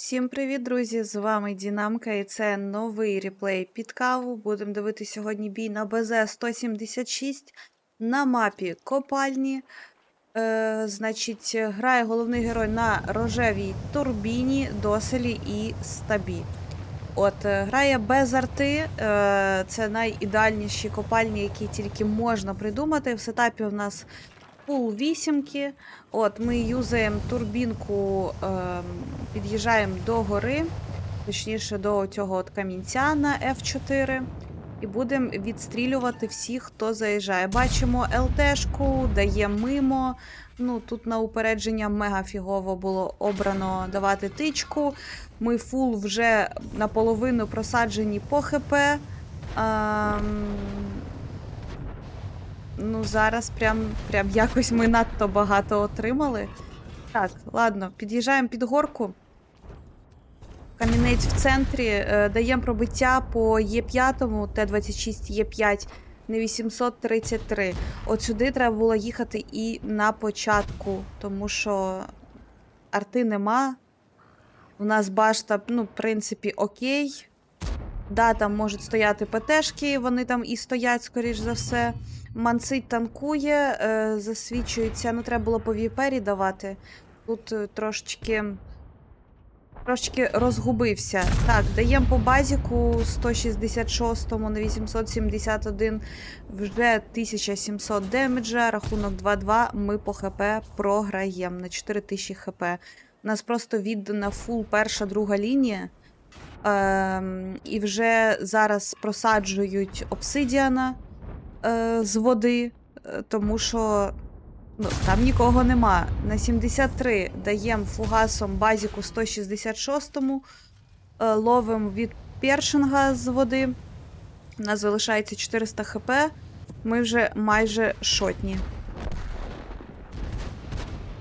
Всім привіт, друзі! З вами Дінамка, і це новий реплей під каву. Будемо дивитися сьогодні бій на БЗ-176 на мапі Копальні. Е, значить, грає головний герой на рожевій турбіні, доселі і стабі. От, е, грає без арти. Е, це найідеальніші копальні, які тільки можна придумати. В сетапі у нас пул вісімки. От, ми юзаємо турбінку, ем, під'їжджаємо до гори, точніше до цього от камінця на F4. І будемо відстрілювати всіх, хто заїжджає. Бачимо ЛТшку, дає мимо. Ну, тут на упередження мега фігово було обрано давати тичку. Ми фул вже наполовину просаджені по ХП. Ем, Зараз прям, прям якось ми надто багато отримали. Так, ладно, під'їжджаємо під горку. Камінець в центрі. Е, даємо пробиття по Е5, Т-26 Е5 на 833. От сюди треба було їхати і на початку, тому що арти нема. У нас башта, ну, в принципі, окей. Да, там можуть стояти ПТшки, вони там і стоять, скоріш за все. Мансить танкує, е, засвічується. Ну, треба було по віпері давати. Тут е, трошечки. Трошечки розгубився. Так, даємо по базіку 166 на 871 вже 1700 демеджа, рахунок 2-2. Ми по ХП програємо на 4000 ХП. У нас просто віддана фул перша друга лінія. Ем, і вже зараз просаджують обсидіана е, з води, е, тому що ну, там нікого нема. На 73 даємо фугасом базіку 166-му, е, ловимо від першинга з води. У нас залишається 400 хп. Ми вже майже шотні.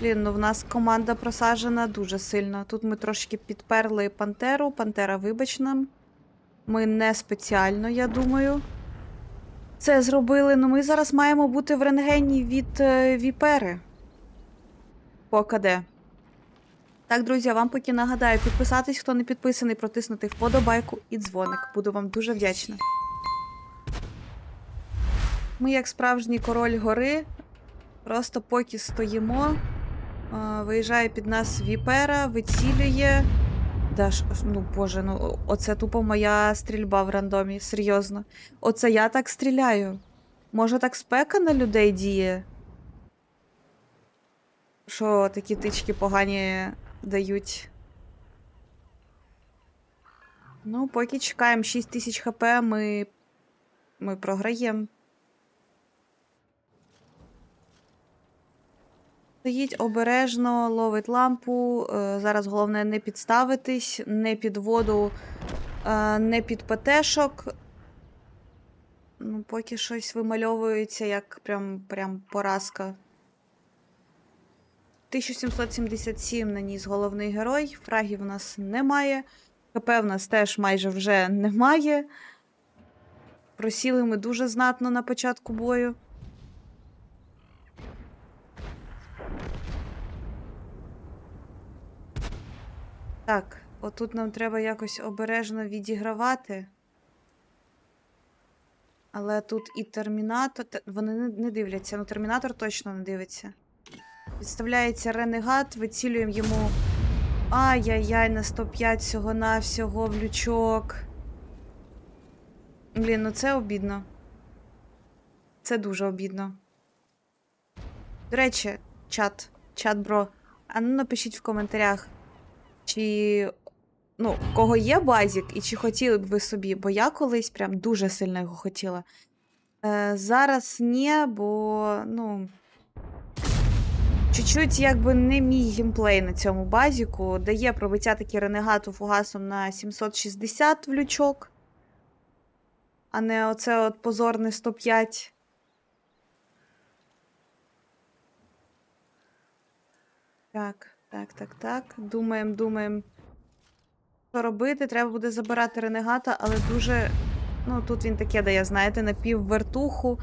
Блін, ну в нас команда просаджена дуже сильно. Тут ми трошки підперли Пантеру. Пантера, вибач нам. Ми не спеціально, я думаю. Це зробили. Ну ми зараз маємо бути в рентгені від е, Віпери. По КД. Так, друзі, я вам поки нагадаю, підписатись, хто не підписаний, протиснути вподобайку і дзвоник. Буду вам дуже вдячна. Ми, як справжній король гори, просто поки стоїмо. А, Виїжджає під нас Віпера, вицілює. Да, ж, ну боже, ну оце тупо моя стрільба в рандомі, серйозно. Оце я так стріляю. Може так спека на людей діє? Що такі тички погані дають. Ну, поки чекаємо 6 тисяч хп, ми, ми програємо. Стоїть обережно, ловить лампу. Е, Зараз головне не підставитись, не під воду, е, не під ПТшок. Ну, поки щось вимальовується, як прям, прям поразка. 1777 наніс головний герой. Фрагів у нас немає. КП в нас теж майже вже немає. Просіли ми дуже знатно на початку бою. Так, отут нам треба якось обережно відігравати. Але тут і термінатор. Вони не, дивляться, ну термінатор точно не дивиться. Підставляється ренегат, вицілюємо йому. Ай-яй-яй, на 105 всього-навсього в лючок. Блін, ну це обідно. Це дуже обідно. До речі, чат, чат, бро. А ну напишіть в коментарях, чи ну, в кого є базік, і чи хотіли б ви собі, бо я колись прям дуже сильно його хотіла. Е, зараз ні, бо, ну. Чуть-чуть якби не мій геймплей на цьому базіку. Дає пробиття такі ренегату фугасом на 760 в лючок, а не оце от позорне 105. Так, так, так, так. Думаємо, думаємо. Що робити? Треба буде забирати ренегата, але дуже. Ну, тут він таке дає, знаєте, напіввертуху.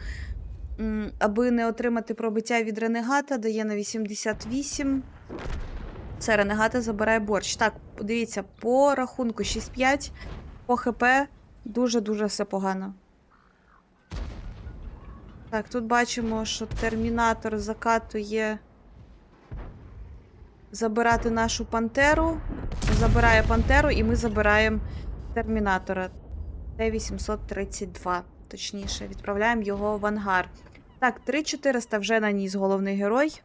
Аби не отримати пробиття від ренегата, дає на 88. Все, ренегати забирає борщ. Так, подивіться, по рахунку 6-5, по ХП дуже-дуже все погано. Так, тут бачимо, що термінатор закатує забирати нашу пантеру. Забирає пантеру, і ми забираємо термінатора. Т-832, точніше, відправляємо його в ангар. Так, 3400 вже наніс головний герой.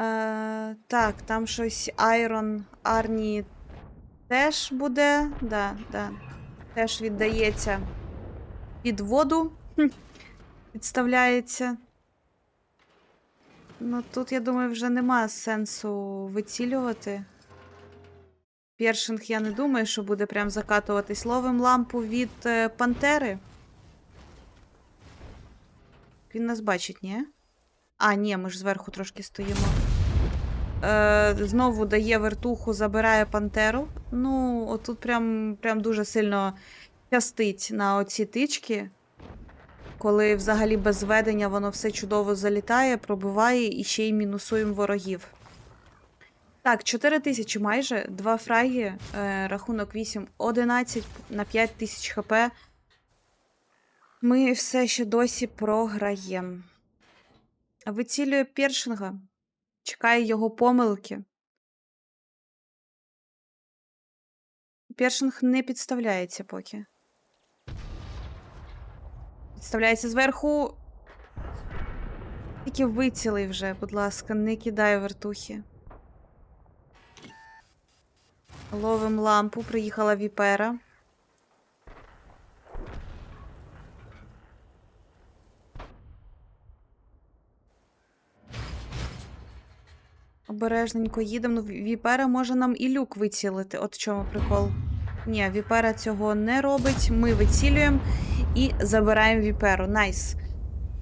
Е, так, там щось Айрон Арні теж буде. Да, да. Теж віддається під воду. Підставляється. Ну, тут, я думаю, вже нема сенсу вицілювати. Першинг, я не думаю, що буде прям закатуватись. Ловим лампу від е, пантери. Він нас бачить, ні? А, ні, ми ж зверху трошки стоїмо. Е, знову дає вертуху, забирає пантеру. Ну, отут прям, прям дуже сильно частить на оці тички. Коли взагалі без ведення воно все чудово залітає, пробиває і ще й мінусуємо ворогів. Так, 4 тисячі майже, два фраги, е, рахунок 8, 11 на 5 тисяч хп. Ми все ще досі програємо. Вицілює першинга. Чекає його помилки. Першинг не підставляється поки. Підставляється зверху. Тільки вицілий вже, будь ласка, не кидай вертухи. Ловим лампу, приїхала віпера. Обережненько їдемо. Ну, Віпера може нам і люк вицілити. От в чому прикол. Ні, Віпера цього не робить. Ми вицілюємо і забираємо Віперу. Найс.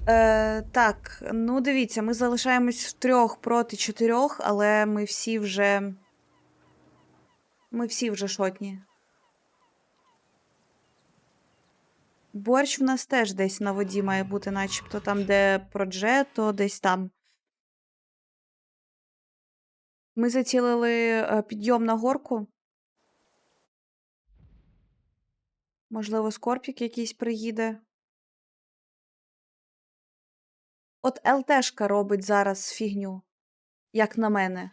Е, так, ну дивіться, ми залишаємось в трьох проти чотирьох, але ми всі вже. Ми всі вже шотні. Борщ в нас теж десь на воді має бути, начебто там, де проджето, десь там. Ми зацілили е, підйом на горку. Можливо, скорпік якийсь приїде. От ЛТшка робить зараз фігню, як на мене.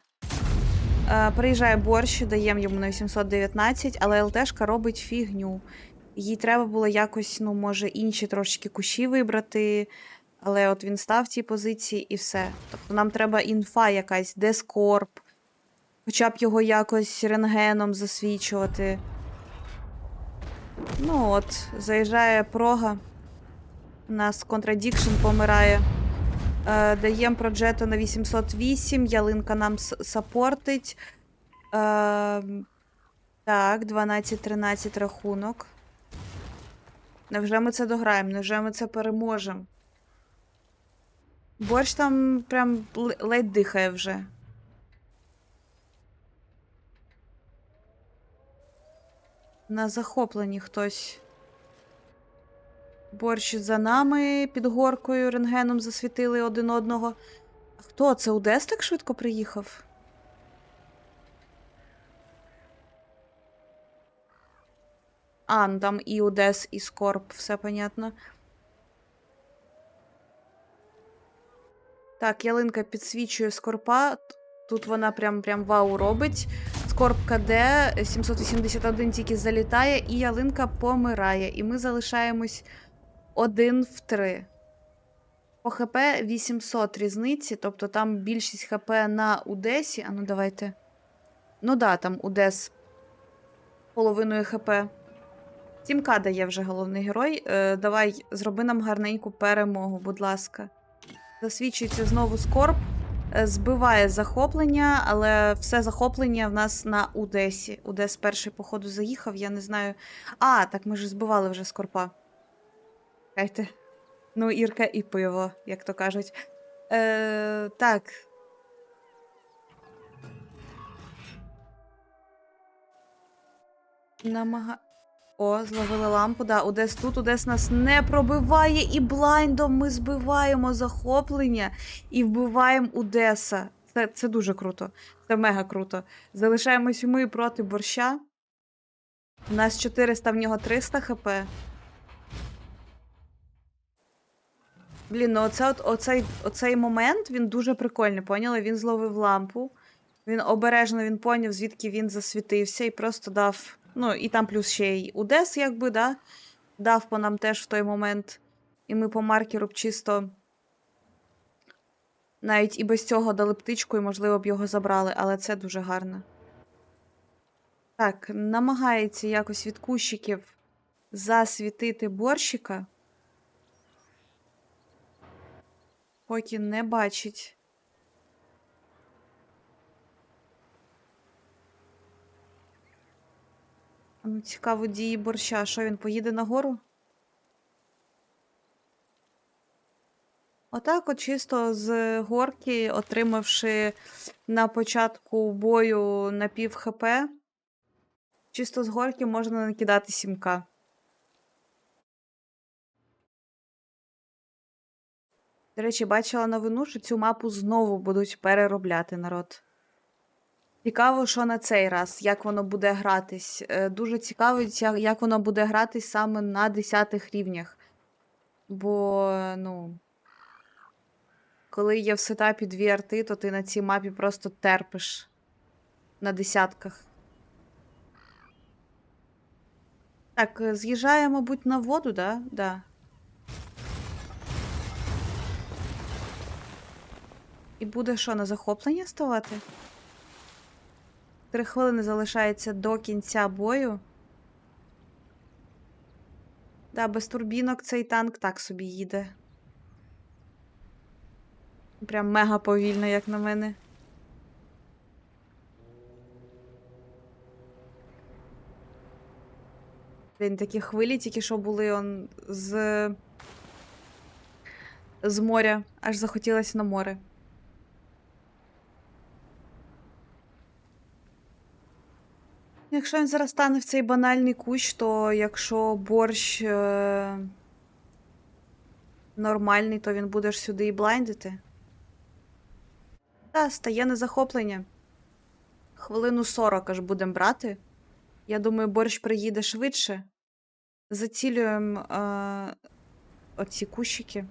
Е, приїжджає борщ, даємо йому на 819, але ЛТшка робить фігню. Їй треба було якось, ну, може, інші трошки кущі вибрати. Але от він став в цій позиції і все. Тобто нам треба інфа якась, де скорб. Хоча б його якось рентгеном засвічувати. Ну от, заїжджає прога. У нас Contradiction помирає. Е, даємо проджету на 808, ялинка нам сапортить. Е, так, 12-13 рахунок. Невже ми це дограємо? Невже ми це переможемо? Борщ там прям ледь дихає вже. На захопленні хтось. Борщ за нами під горкою рентгеном засвітили один одного. Хто це? Удес так швидко приїхав? А, ну там і Удес, і Скорб, все понятно. Так, ялинка підсвічує скорпа. Тут вона прям прям вау робить. Скорб КД 781 тільки залітає, і ялинка помирає. І ми залишаємось один в три. По ХП 800 різниці, тобто там більшість ХП на Удесі. А ну давайте. Ну да, там Удес половиною ХП. 7К дає вже головний герой. Е, давай, зроби нам гарненьку перемогу, будь ласка. Засвідчується знову скорб. Е, Збиває захоплення, але все захоплення в нас на Удесі. Удес перший, походу, заїхав, я не знаю. А, так ми ж збивали вже скорпа. Чекайте. Ну, Ірка і пиво, як то кажуть. Е, так. Намага... О, зловили лампу, да. Удес тут, Удес нас не пробиває, і блайндом ми збиваємо захоплення і вбиваємо Удеса. Це, це дуже круто. Це мега круто. Залишаємось ми проти борща. У нас 400, в нього 300 хп. Блін, ну оце, от, оцей, оцей момент він дуже прикольний, поняли? Він зловив лампу. Він обережно він поняв, звідки він засвітився, і просто дав. Ну, і там плюс ще й Удес, якби, да? Дав по нам теж в той момент. І ми по маркеру б чисто. Навіть і без цього дали птичку, і, можливо, б його забрали, але це дуже гарно. Так, намагається якось від кущиків засвітити борщика. Поки не бачить. А Ну, цікаво, дії борща. Що він поїде нагору? Отак, от чисто з горки, отримавши на початку бою на пів хп, чисто з горки можна накидати сімка. До речі, бачила новину, що цю мапу знову будуть переробляти народ. Цікаво, що на цей раз, як воно буде гратись. Е, Дуже цікаво, як- як воно буде гратись саме на 10 рівнях. Бо, ну. Коли є в сетапі дві арти, то ти на цій мапі просто терпиш на десятках. Так, е, з'їжджає, мабуть, на воду, да? Да. І буде що, на захоплення ставати? Три хвилини залишається до кінця бою. Да, без турбінок цей танк так собі їде. Прям мега повільно, як на мене. Блін, такі хвилі тільки що були он з. з моря. Аж захотілося на море. Якщо він зараз стане в цей банальний кущ, то якщо борщ е... нормальний, то він буде ж сюди і блайндити. Та, стає на захоплення. Хвилину 40 аж будемо брати. Я думаю, борщ приїде швидше. Зацілюємо е... оці кущики.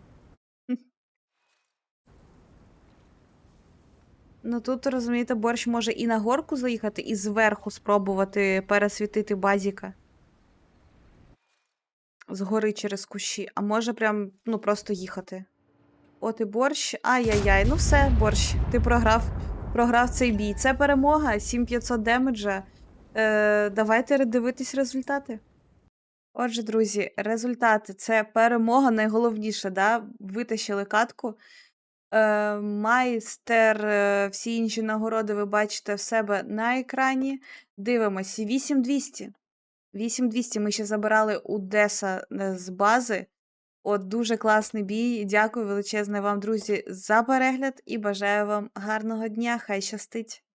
Ну тут, розумієте, борщ може і на горку заїхати, і зверху спробувати пересвітити базіка. Згори через кущі, а може прям, ну, просто їхати. От і борщ. Ай-яй-яй, ну все, борщ. Ти програв програв цей бій. Це перемога, 7500 демеджа. Е, давайте дивитись результати. Отже, друзі, результати це перемога, найголовніше, да? витащили катку. Е, майстер, е, всі інші нагороди ви бачите в себе на екрані. Дивимося, 8200. 8200 ми ще забирали у Деса е, з бази. От дуже класний бій. Дякую величезне вам, друзі, за перегляд і бажаю вам гарного дня. Хай щастить!